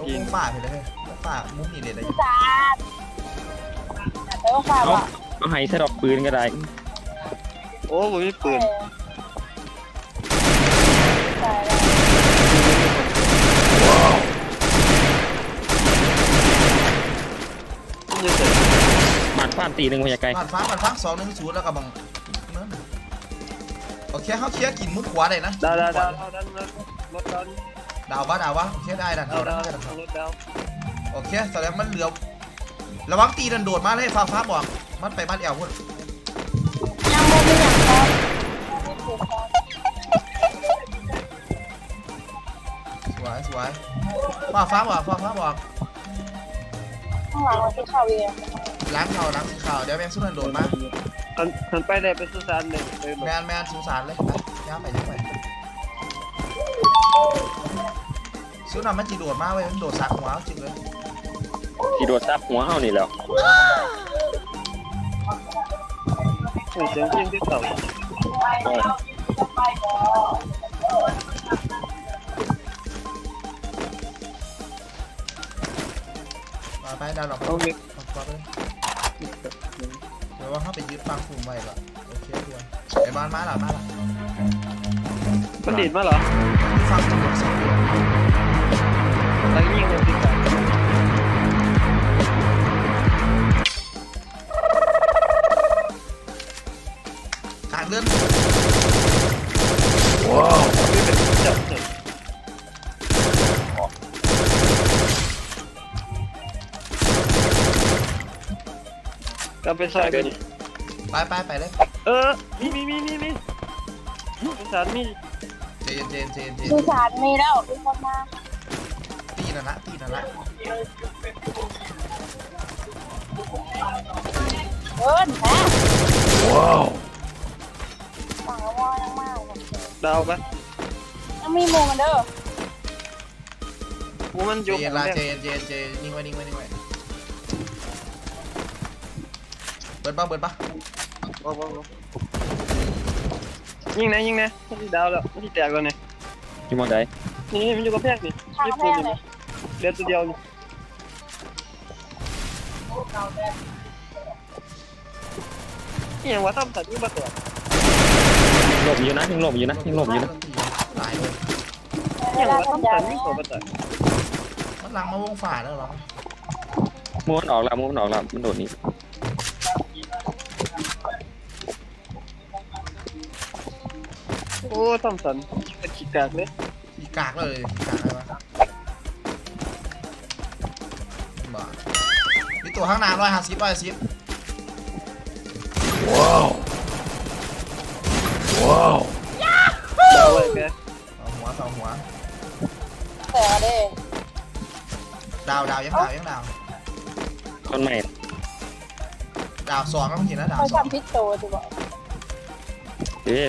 ลงมุมป่าไปเลยมุมป่ามุมนี่เลยได้อยู่จานแต่ว่าฝากเอาว่าเอาให้ใส่ดอกปืนก็ได้โอ้ผมมีปืนใช่แล้วมันจะเสร็จหมัดฟาดตีหนึ่งพยาไกลผ่านฟ้าผ่านฟ้าสองหนึ่งศูนย์แล้วก็บังนั่นโอเคเขาเคลียร์กินมุดขวาได้นะดาวดาวดาวดาวดันรถรถ ดันดาววะดาววะโอเคได้ดันดาดาววดาได้วดันรถดาวโอเคแสดงมันเหลือระวังตีดันโดดมาเลยฟ้าฟ้าบอกมันไปบ้านแอลพุ่นยังไม่ได้อย่างพอไม่ถูกพอสวยสวยฟ้าฟ้าบอกฟ้าฟ้าบอกข้างหลังมันที่ข่าวเวียล้างเข่าล้างข่าวเดี๋ยวแมงสู้ดันโดดมาคันคันไปได้ไปสุสานเลยเลยแมนแมนสงสารเลยไปย้ำไปย้ำไป สู้นำมันจีโดดมากเว้ยมันโดดสักหัวจริงเลยที่โดดซับหัวเฮานี่แหล้วเสียงเพียงที่เก่ามาไปดาวหลอกไปเอาเล็กเอาไปเลยเดี๋ยวว่าเขาไปยึดฟังกลุ่มไว้ก่อนโอเคเพื่อนไอ้บ้านมาหล่ะมาหล่ะมันดีดมาเหรอ ฟังกลุ่มสอง คนตั้งยิงเลยติดกันทางเลื่อนไม่เป็นจับเลยกลับไปใส่กันไปไปไปเลย เออ มีมีมีมีมีสุสานมีเจนเจนเจนเจนสุสานมีแล้วมีคนมา ตีนั่นละตีนั่นละเอิ้นแม่ว้าวฝั่งละวอยังมากดาวปะยังมีโมมันเด้อกูมันเจอยู่นละเจนเจนเจนนิ่งไว้นิ่งไว้นิ่งไว้เปิดปะเปิดปะยิงนะยิงนะมันที่ดาวแล้วมันที่แตกแล้วเนี่ยอยู่หมองใดนี่มันอยู่กับแพงนี่ทางนี่แม่ปืนเลนี่ย เดือนตัวเดียวนี่นี่ยังว่าทำสัตว์นี่มาตัวหลบอยู่นะยังหลบอยู่นะยังหลบอยู่นะหลายเลยเวยังลาว่าสัญทำญาสัณตว์นี่ตัวมาตัวมันหลังมาวงฝ่าแล้วเหรอม้วนออกแล้วม้วนออกแล้วมันโดดหนี้โอ้ทำสัตว์เป็นขี้กากเลย อีกากเลยอีกากอะไรวะ มีตัวข้างหน้าร้อยห้าสิบร้อยสิบดาวไว้แกเอาหัวเอาหัว แต่เด้ดาวดาวยังดาวยังดาวต้นใหม่ดาวสองก็เมื่อกี้นะดาวเขาสองทำพิษโตจะบอกเอ๊ะ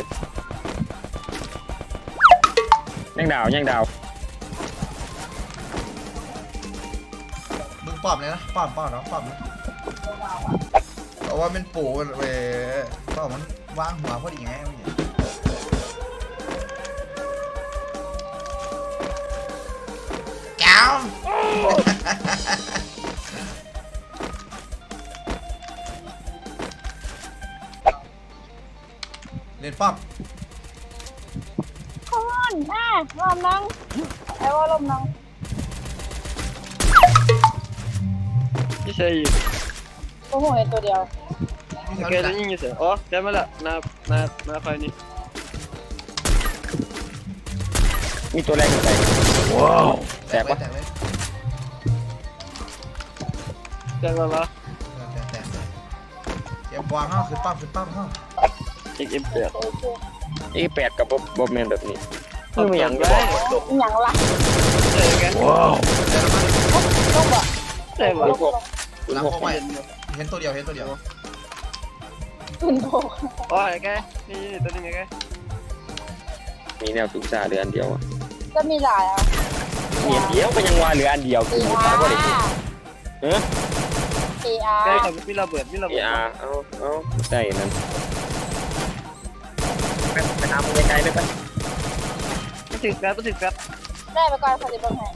ยังดาวยังดาว ปอมเลยนะปอมป้อมเนาะปอมนะเพราะว่าเป็นปู่เว้ยปอมมันวางหัวพอดีไงเมื่อกี้แก้วเล่นปอมคอนแม่ลมนังไอ้ว่าลมนัง ที่ใช่อีกโอ้โหเห็นตัวเดียวนี่แกแถวจะนี้ยิงอยู่เสียอ๋อแกมาละนานานาไฟนี่มีตัวแรกอยู่ไหนแตกไว้แตกไว้แกมาละแตกแตกแตกเก็บวางเข้าขึ้นป้อมขึ้นป้อมเข้าอีกเอ็มแปดโอเคเอ๊ะแปดกับบบบบแมนแบบนี้ทำอย่างไรอีหยังล่ะใช่แกเดี๋ยวเรามาลงบ่ใช่ลป่ะ งบ่หลังเข้าไปเห็นตัวเดียวเห็นตัวเดียวปืนโบกอ๋อไอ้แกนี่นี่ตัวนึงไอ้แกมีแนวสูงซ่าเหลืออันเดียวอะจะมีหลายอะมีอันเดียวก็ยังว่าเหลืออันเดียวคืสี่ออาตายร์บ่ได้เออสี่อาแกร์ขับมีระเบิดมีระเอเบิดอาเอาเอาได้นั่นไปไปน้ำไกลๆเลยไปไม่ถึงแป๊บไม่ถึงแป๊บได้ไปก่อนเขาจะเบิ่งให้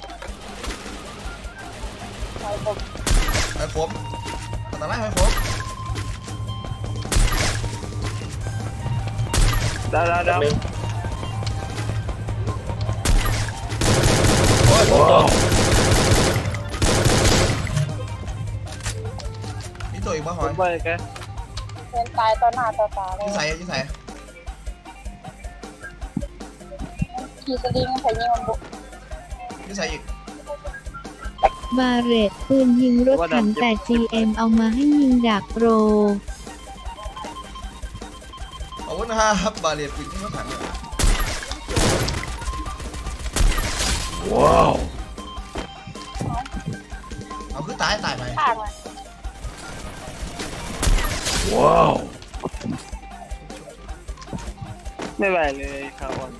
ผม อันตรายหอยผมดาวดาวดาวนึงโอ้ยผมตกมีตัวอีกบ้าหผอยมไปแกเป็นตายต่อหน้าต่อตาเลยี่ยใส่ยี่ใส่ขี่สลิงใส่ยิงมันบุกยี่ใส่อีก บาเรตปืนยิงรถถังแต่ GM เอามาให้ยิงดาบโปร ขอบคุณนะครับบาเลียปิดที่เขาถังเลยว้าว เอาคือตายตายไปข้างมันไม่ไหวเลยข่าวอ่อน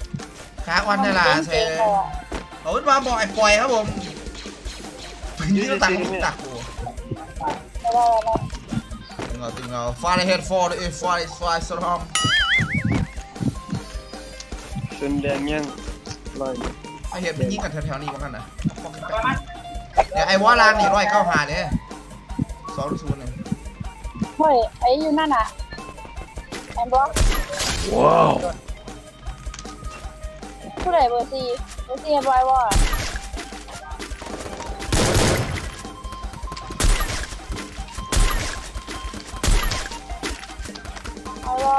ค้างวันนี่ล่ะเซ่เอาขึ้นมาบ่อยปล่อยครับผมปื นที่เขาตังตักโอ้ไม่ได้แล้วตึงเอาตึงเอาฟาดเฮดฟอร์ดเอฟาดฟาดสตรอมจนแดงยังลอยไอเห็ดมันยิงกันแถวๆนี้กันนั่นนะเดี๋ยวไอ้วอลานนี่ร้อยเก้าหาเนี่ยสองศูนย์เนี่ยเฮ้ยไอ้อยู่นั่นน่ะแอนบล็อกว้าวผู้ใดเบอร์สี่เบอร์สี่แอนบอยว่าไอ้ว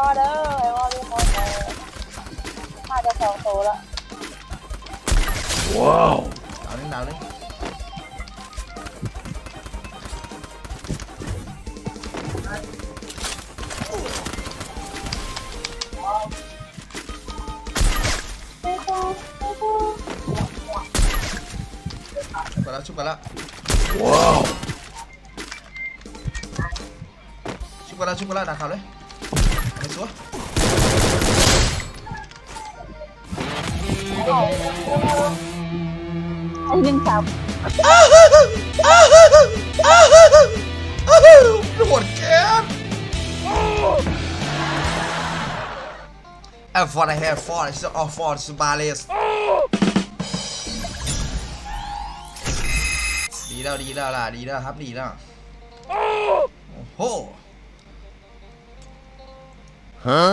อเด้อไอ้วอมีคนเลยน่าจะสองตัวละดาวนึงดาวนึงไม่ต้องไม่ต้องชุบกันแล้วชุบกันแล้วว้าวชุบกันแล้วชุบกันแล้วดักเขาเลย ไอ้สัวไอ้หนึ่งสามโหดแค้น And for the hair for it's all for the bales ดีแล้วดีแล้วล่ะดีแล้วครับดีแล้ว โอ้โห ฮะ